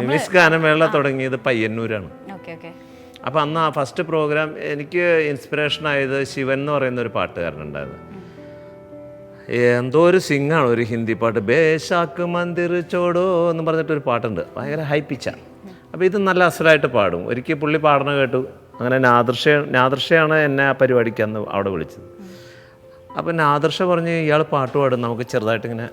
Mimics ഗാനമേള തുടങ്ങിയത് പയ്യന്നൂരാണ്. അപ്പോൾ അന്ന് ആ ഫസ്റ്റ് പ്രോഗ്രാം എനിക്ക് ഇൻസ്പിറേഷൻ ആയത് ശിവൻ എന്ന് പറയുന്ന ഒരു പാട്ടുകാരനുണ്ടായിരുന്നു എന്തോ ഒരു സിംഗാണ് ഒരു ഹിന്ദി പാട്ട്. ബേശാക്ക് മന്ദിർ ചോടോ എന്ന് പറഞ്ഞിട്ടൊരു പാട്ടുണ്ട്. ഭയങ്കര ഹൈ പിച്ചാണ് അപ്പോൾ ഇത് നല്ല അസലായിട്ട് പാടും. ഒരിക്കൽ പുള്ളി പാടണ കേട്ടു. അങ്ങനെ നാദർഷ നാദർഷയാണ് എന്നെ ആ പരിപാടിക്ക് അന്ന് അവിടെ വിളിച്ചത്. അപ്പോൾ നാദർഷ പറഞ്ഞ് ഇയാൾ പാട്ട് പാടും. നമുക്ക് ചെറുതായിട്ട് ഇങ്ങനെ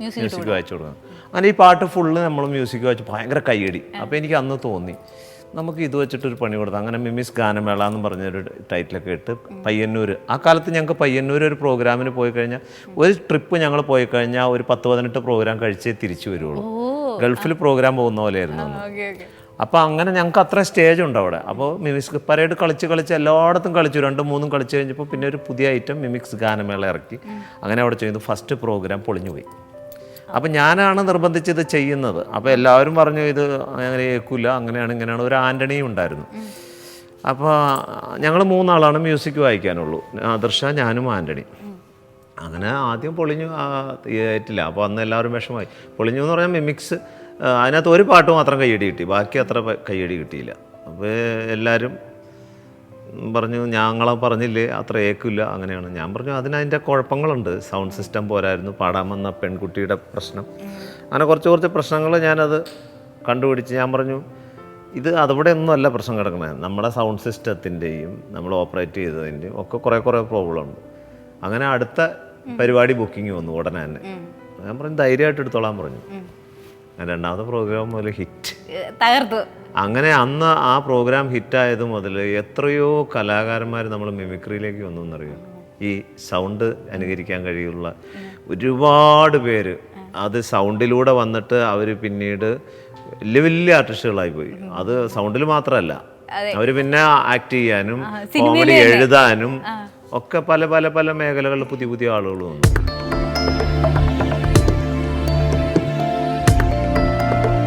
മ്യൂസിക് വായിച്ചു കൊടുക്കുന്നത് അങ്ങനെ ഈ പാട്ട് ഫുള്ള് നമ്മൾ മ്യൂസിക് വായിച്ച് ഭയങ്കര കയ്യടി. അപ്പോൾ എനിക്ക് അന്ന് തോന്നി. നമുക്ക് ഇത് വെച്ചിട്ടൊരു പണി കൊടുത്താൽ അങ്ങനെ മിമിസ് ഗാനമേള എന്ന് പറഞ്ഞൊരു ടൈറ്റിലൊക്കെ ഇട്ട് പയ്യന്നൂർ ആ കാലത്ത് ഞങ്ങൾക്ക് പയ്യന്നൂർ ഒരു പ്രോഗ്രാമിന് പോയി കഴിഞ്ഞാൽ ഒരു ട്രിപ്പ് ഞങ്ങൾ പോയി കഴിഞ്ഞാൽ ഒരു പത്ത് പതിനെട്ട് പ്രോഗ്രാം കഴിച്ചേ തിരിച്ചു വരുള്ളൂ. ഗൾഫിൽ പ്രോഗ്രാം പോകുന്ന പോലെയായിരുന്നു അന്ന്. Okay okay. അപ്പോൾ അങ്ങനെ ഞങ്ങൾക്ക് അത്ര സ്റ്റേജ് ഉണ്ട് അവിടെ. അപ്പോൾ മിമിക്സ് പരേഡ് കളിച്ച് കളിച്ച് എല്ലായിടത്തും കളിച്ചു. രണ്ടും മൂന്നും കളിച്ച് കഴിഞ്ഞപ്പോൾ പിന്നെ ഒരു പുതിയ ഐറ്റം മിമിക്സ് ഗാനമേള ഇറക്കി. അങ്ങനെ അവിടെ ചെയ്തു. ഫസ്റ്റ് പ്രോഗ്രാം പൊളിഞ്ഞുപോയി അപ്പം ഞാനാണ് നിർബന്ധിച്ചത് ചെയ്യുന്നത്. അപ്പോൾ എല്ലാവരും പറഞ്ഞു ഇത് അങ്ങനെ കേൾക്കില്ല അങ്ങനെയാണ് ഇങ്ങനെയാണ്. ഒരു ആന്റണിയും ഉണ്ടായിരുന്നു. അപ്പോൾ ഞങ്ങൾ മൂന്നാളാണ് മ്യൂസിക് വായിക്കാനുള്ളൂ. ആദർശ ഞാനും ആന്റണി അങ്ങനെ ആദ്യം പൊളിഞ്ഞു ആയിട്ടില്ല അപ്പോൾ അന്ന് എല്ലാവരും വിഷമമായി. പൊളിഞ്ഞു എന്ന് പറഞ്ഞാൽ മിമിക്സ് അതിനകത്ത് ഒരു പാട്ട് മാത്രം കയ്യടി കിട്ടി. ബാക്കി അത്ര കൈയടി കിട്ടിയില്ല. അപ്പോൾ എല്ലാവരും പറഞ്ഞു ഞങ്ങളെ പറഞ്ഞില്ലേ അത്ര ഏക്കില്ല അങ്ങനെയാണ്. ഞാൻ പറഞ്ഞു അതിന് അതിന്റെ കുഴപ്പങ്ങളുണ്ട്. സൗണ്ട് സിസ്റ്റം പോരായിരുന്നു പാടാൻ വന്ന പെൺകുട്ടിയുടെ പ്രശ്നം. അങ്ങനെ കുറച്ച് കുറച്ച് പ്രശ്നങ്ങൾ ഞാനത് കണ്ടുപിടിച്ച് ഞാൻ പറഞ്ഞു ഇത് അതവിടെ ഒന്നും അല്ല പ്രശ്നം കിടക്കുന്നത് നമ്മുടെ സൗണ്ട് സിസ്റ്റത്തിന്റെയും നമ്മൾ ഓപ്പറേറ്റ് ചെയ്തതിന്റെയും ഒക്കെ കുറേ കുറേ പ്രോബ്ലം ഉണ്ട് അങ്ങനെ അടുത്ത പരിപാടി ബുക്കിംഗ് വന്നു ഉടനെ തന്നെ. ഞാൻ പറഞ്ഞു ധൈര്യമായിട്ട് എടുത്തോളാൻ പറഞ്ഞു. രണ്ടാമത്തെ പ്രോഗ്രാം മുതൽ ഹിറ്റ് തകർത്തു. അങ്ങനെ അന്ന് ആ പ്രോഗ്രാം ഹിറ്റായത് മുതൽ എത്രയോ കലാകാരന്മാർ നമ്മൾ മിമിക്രിയിലേക്ക് വന്നു എന്നറിയാം? ഈ സൗണ്ട് അനുകരിക്കാൻ കഴിയുള്ള ഒരുപാട് പേര് അത് സൗണ്ടിലൂടെ വന്നിട്ട് അവർ പിന്നീട് വലിയ വലിയ ആർട്ടിസ്റ്റുകളായി പോയി. അത് സൗണ്ടിൽ മാത്രമല്ല അവർ പിന്നെ ആക്ട് ചെയ്യാനും കോമഡി എഴുതാനും ഒക്കെ പല പല പല മേഖലകളിൽ പുതിയ പുതിയ ആളുകൾ വന്നു.